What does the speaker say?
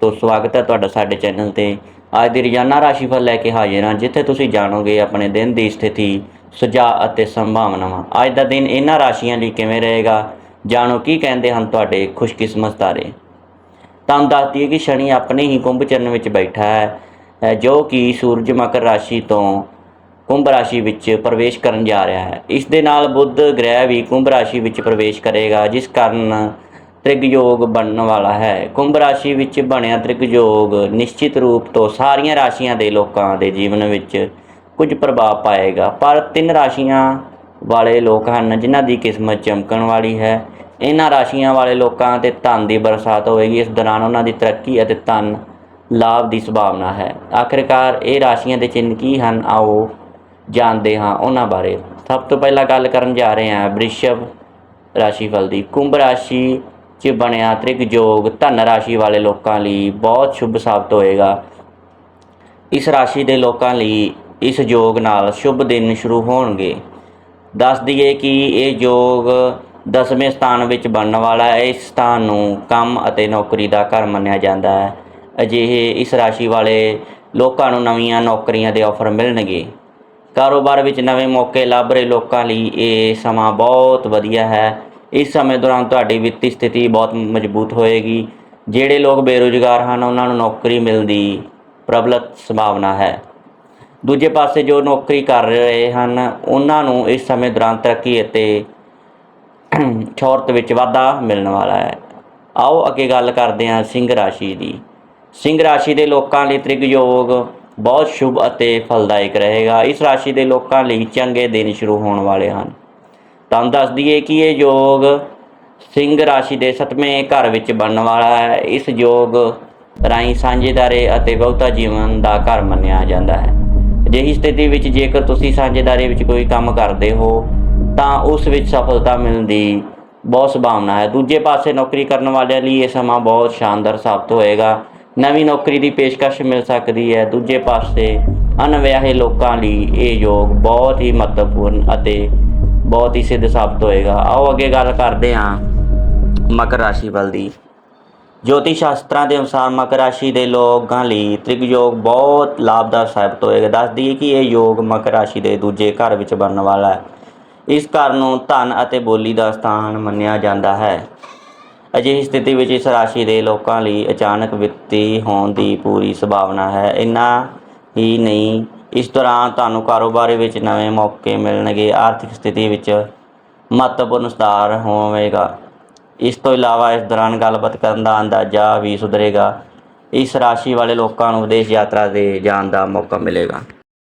ਤੋਂ ਸਵਾਗਤ ਹੈ ਤੁਹਾਡਾ ਸਾਡੇ ਚੈਨਲ ਤੇ। ਅੱਜ ਦੀ ਰੋਜ਼ਾਨਾ ਰਾਸ਼ੀਫਲ ਲੈ ਕੇ ਹਾਜ਼ਰ ਹਾਂ, ਜਿੱਥੇ ਤੁਸੀਂ ਜਾਣੋਗੇ ਆਪਣੇ ਦਿਨ ਦੀ ਸਥਿਤੀ, ਸੁਝਾਅ ਅਤੇ ਸੰਭਾਵਨਾਵਾਂ। ਅੱਜ ਦਾ ਦਿਨ ਇਹਨਾਂ ਰਾਸ਼ੀਆਂ ਲਈ ਕਿਵੇਂ ਰਹੇਗਾ? ਜਾਣੋ ਕੀ ਕਹਿੰਦੇ ਹਨ ਤੁਹਾਡੇ ਖੁਸ਼ਕਿਸਮਤ ਤਾਰੇ। ਤੁਹਾਨੂੰ ਦੱਸ ਦਈਏ ਕਿ ਸ਼ਨੀ ਆਪਣੇ ਹੀ ਕੁੰਭ ਚਰਨ ਵਿੱਚ ਬੈਠਾ ਹੈ ਜੋ ਕਿ ਸੂਰਜ ਮਕਰ ਰਾਸ਼ੀ ਤੋਂ ਕੁੰਭ ਰਾਸ਼ੀ ਵਿੱਚ ਪ੍ਰਵੇਸ਼ ਕਰਨ ਜਾ ਰਿਹਾ ਹੈ। ਇਸ ਦੇ ਨਾਲ ਬੁੱਧ ਗ੍ਰਹਿ ਵੀ ਕੁੰਭ ਰਾਸ਼ੀ ਵਿੱਚ ਪ੍ਰਵੇਸ਼ ਕਰੇਗਾ, ਜਿਸ ਕਾਰਨ ਤ੍ਰਿਗਯੋਗ ਬਣਨ ਵਾਲਾ ਹੈ। ਕੁੰਭ ਰਾਸ਼ੀ ਵਿੱਚ ਬਣਿਆ ਤ੍ਰਿਗਯੋਗ ਨਿਸ਼ਚਿਤ ਰੂਪ ਤੋਂ ਸਾਰੀਆਂ ਰਾਸ਼ੀਆਂ ਦੇ ਲੋਕਾਂ ਦੇ ਜੀਵਨ ਵਿੱਚ ਕੁਝ ਪ੍ਰਭਾਵ ਪਾਏਗਾ। ਪਰ ਤਿੰਨ ਰਾਸ਼ੀਆਂ ਵਾਲੇ ਲੋਕ ਹਨ ਜਿਨ੍ਹਾਂ ਦੀ ਕਿਸਮਤ ਚਮਕਣ ਵਾਲੀ ਹੈ। ਇਹਨਾਂ ਰਾਸ਼ੀਆਂ ਵਾਲੇ ਲੋਕਾਂ ਤੇ ਧਨ ਦੀ ਬਰਸਾਤ ਹੋਵੇਗੀ ਇਸ ਦੌਰਾਨ ਉਹਨਾਂ ਦੀ ਤਰੱਕੀ ਅਤੇ ਧਨ ਲਾਭ ਦੀ ਸੰਭਾਵਨਾ ਹੈ। ਆਖਿਰਕਾਰ ਇਹ ਰਾਸ਼ੀਆਂ ਦੇ ਚਿੰਨ੍ਹ ਕੀ ਹਨ? ਆਓ ਜਾਣਦੇ ਹਾਂ ਉਹਨਾਂ ਬਾਰੇ। ਸਭ ਤੋਂ ਪਹਿਲਾਂ ਗੱਲ ਕਰਨ ਜਾ ਰਹੇ ਹਾਂ ਬ੍ਰਿਸ਼ਭ ਰਾਸ਼ੀਫਲ ਦੀ। ਕੁੰਭ ਰਾਸ਼ੀ 'ਚ ਬਣਿਆ ਤ੍ਰਿਗ ਯੋਗ ਧਨ ਰਾਸ਼ੀ ਵਾਲੇ ਲੋਕਾਂ ਲਈ ਬਹੁਤ ਸ਼ੁਭ ਸਾਬਤ ਹੋਏਗਾ। ਇਸ ਰਾਸ਼ੀ ਦੇ ਲੋਕਾਂ ਲਈ ਇਸ ਯੋਗ ਨਾਲ ਸ਼ੁਭ ਦਿਨ ਸ਼ੁਰੂ ਹੋਣਗੇ। ਦੱਸ ਦਈਏ ਕਿ ਇਹ ਯੋਗ ਦਸਵੇਂ ਸਥਾਨ ਵਿੱਚ ਬਣਨ ਵਾਲਾ ਹੈ। ਇਸ ਸਥਾਨ ਨੂੰ ਕੰਮ ਅਤੇ ਨੌਕਰੀ ਦਾ ਘਰ ਮੰਨਿਆ ਜਾਂਦਾ ਹੈ। ਅਜਿਹੇ ਇਸ ਰਾਸ਼ੀ ਵਾਲੇ ਲੋਕਾਂ ਨੂੰ ਨਵੀਆਂ ਨੌਕਰੀਆਂ ਦੇ ਆਫਰ ਮਿਲਣਗੇ। ਕਾਰੋਬਾਰ ਵਿੱਚ ਨਵੇਂ ਮੌਕੇ ਲੱਭ ਰਹੇ ਲੋਕਾਂ ਲਈ ਇਹ ਸਮਾਂ ਬਹੁਤ ਵਧੀਆ ਹੈ। ਇਸ ਸਮੇਂ ਦੌਰਾਨ ਤੁਹਾਡੀ ਵਿੱਤੀ ਸਥਿਤੀ ਬਹੁਤ ਮਜ਼ਬੂਤ ਹੋਏਗੀ। ਜਿਹੜੇ ਲੋਕ ਬੇਰੁਜ਼ਗਾਰ ਹਨ, ਉਹਨਾਂ ਨੂੰ ਨੌਕਰੀ ਮਿਲਣ ਦੀ ਪ੍ਰਬਲਤ ਸੰਭਾਵਨਾ ਹੈ। ਦੂਜੇ ਪਾਸੇ ਜੋ ਨੌਕਰੀ ਕਰ ਰਹੇ ਹਨ, ਉਹਨਾਂ ਨੂੰ ਇਸ ਸਮੇਂ ਦੌਰਾਨ ਤਰੱਕੀ ਅਤੇ ਸ਼ੌਹਰਤ ਵਿੱਚ ਵਾਧਾ ਮਿਲਣ ਵਾਲਾ ਹੈ। ਆਓ ਅੱਗੇ ਗੱਲ ਕਰਦੇ ਹਾਂ ਸਿੰਘ ਰਾਸ਼ੀ ਦੀ। ਸਿੰਘ ਰਾਸ਼ੀ ਦੇ ਲੋਕਾਂ ਲਈ ਤ੍ਰਿਗ ਯੋਗ ਬਹੁਤ ਸ਼ੁਭ ਅਤੇ ਫਲਦਾਇਕ ਰਹੇਗਾ। ਇਸ ਰਾਸ਼ੀ ਦੇ ਲੋਕਾਂ ਲਈ ਚੰਗੇ ਦਿਨ ਸ਼ੁਰੂ ਹੋਣ ਵਾਲੇ ਹਨ। ਤੁਹਾਨੂੰ ਦੱਸ ਦਈਏ ਕਿ ਇਹ ਯੋਗ ਸਿੰਘ ਰਾਸ਼ੀ ਦੇ ਸੱਤਵੇਂ ਘਰ ਵਿੱਚ ਬਣਨ ਵਾਲਾ ਹੈ। ਇਸ ਯੋਗ ਰਾਹੀਂ ਸਾਂਝੇਦਾਰੇ ਅਤੇ ਬਹੁਤਾ ਜੀਵਨ ਦਾ ਘਰ ਮੰਨਿਆ ਜਾਂਦਾ ਹੈ। ਅਜਿਹੀ ਸਥਿਤੀ ਵਿੱਚ ਜੇਕਰ ਤੁਸੀਂ ਸਾਂਝੇਦਾਰੀ ਵਿੱਚ ਕੋਈ ਕੰਮ ਕਰਦੇ ਹੋ, ਤਾਂ ਉਸ ਵਿੱਚ ਸਫਲਤਾ ਮਿਲਣ ਦੀ ਬਹੁਤ ਸੰਭਾਵਨਾ ਹੈ। ਦੂਜੇ ਪਾਸੇ ਨੌਕਰੀ ਕਰਨ ਵਾਲਿਆਂ ਲਈ ਇਹ ਸਮਾਂ ਬਹੁਤ ਸ਼ਾਨਦਾਰ ਸਾਬਤ ਹੋਏਗਾ। ਨਵੀਂ ਨੌਕਰੀ ਦੀ ਪੇਸ਼ਕਸ਼ ਮਿਲ ਸਕਦੀ ਹੈ। ਦੂਜੇ ਪਾਸੇ ਅਨਵਿਆਹੇ ਲੋਕਾਂ ਲਈ ਇਹ ਯੋਗ ਬਹੁਤ ਹੀ ਮਹੱਤਵਪੂਰਨ ਅਤੇ ਬਹੁਤ ਹੀ ਸਿੱਧ ਸਾਬਤ ਹੋਏਗਾ। ਆਓ ਅੱਗੇ ਗੱਲ ਕਰਦੇ ਹਾਂ ਮਕਰ ਰਾਸ਼ੀ ਵੱਲ ਦੀ। ਜੋਤਿਸ਼ ਸ਼ਾਸਤਰਾਂ ਦੇ ਅਨੁਸਾਰ ਮਕਰ ਰਾਸ਼ੀ ਦੇ ਲੋਕਾਂ ਲਈ ਤ੍ਰਿਗ ਯੋਗ ਬਹੁਤ ਲਾਭਦਾਇਕ ਸਾਬਤ ਹੋਏਗਾ। ਦੱਸ ਦਈਏ ਕਿ ਇਹ ਯੋਗ ਮਕਰ ਰਾਸ਼ੀ ਦੇ ਦੂਜੇ ਘਰ ਵਿੱਚ ਬਣਨ ਵਾਲਾ ਹੈ। ਇਸ ਘਰ ਨੂੰ ਧਨ ਅਤੇ ਬੋਲੀ ਦਾ ਸਥਾਨ ਮੰਨਿਆ ਜਾਂਦਾ ਹੈ। ਅਜਿਹੀ ਸਥਿਤੀ ਵਿੱਚ ਇਸ ਰਾਸ਼ੀ ਦੇ ਲੋਕਾਂ ਲਈ ਅਚਾਨਕ ਵਿੱਤੀ ਹੋਣ ਦੀ ਪੂਰੀ ਸੰਭਾਵਨਾ ਹੈ। ਇੰਨਾ ਹੀ ਨਹੀਂ ਇਸ ਦੌਰਾਨ ਤੁਹਾਨੂੰ ਕਾਰੋਬਾਰ ਵਿੱਚ ਨਵੇਂ ਮੌਕੇ ਮਿਲਣਗੇ, ਆਰਥਿਕ ਸਥਿਤੀ ਵਿੱਚ ਮਹੱਤਵਪੂਰਨ ਸੁਧਾਰ ਹੋਵੇਗਾ। ਇਸ ਤੋਂ ਇਲਾਵਾ ਇਸ ਦੌਰਾਨ ਗੱਲਬਾਤ ਕਰਨ ਦਾ ਅੰਦਾਜ਼ਾ ਵੀ ਸੁਧਰੇਗਾ। ਇਸ ਰਾਸ਼ੀ ਵਾਲੇ ਲੋਕਾਂ ਨੂੰ ਵਿਦੇਸ਼ ਯਾਤਰਾ ਦੇ ਜਾਣ ਦਾ ਮੌਕਾ ਮਿਲੇਗਾ।